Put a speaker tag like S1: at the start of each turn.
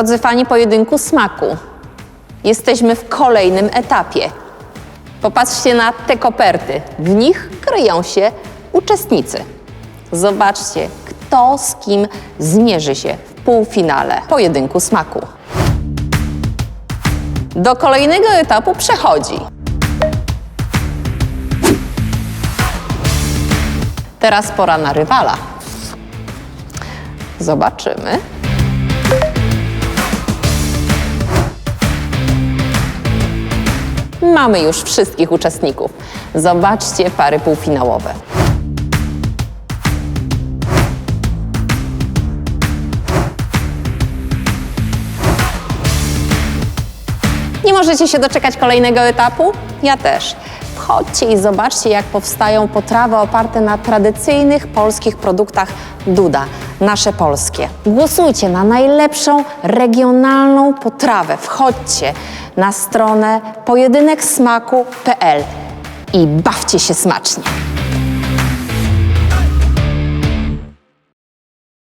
S1: Drodzy fani pojedynku smaku, jesteśmy w kolejnym etapie. Popatrzcie na te koperty. W nich kryją się uczestnicy. Zobaczcie, kto z kim zmierzy się w półfinale pojedynku smaku. Do kolejnego etapu przechodzi. Teraz pora na rywala. Zobaczymy. Mamy już wszystkich uczestników. Zobaczcie pary półfinałowe. Nie możecie się doczekać kolejnego etapu? Ja też. Wchodźcie i zobaczcie, jak powstają potrawy oparte na tradycyjnych polskich produktach Duda, nasze polskie. Głosujcie na najlepszą regionalną potrawę. Wchodźcie na stronę pojedyneksmaku.pl i bawcie się smacznie.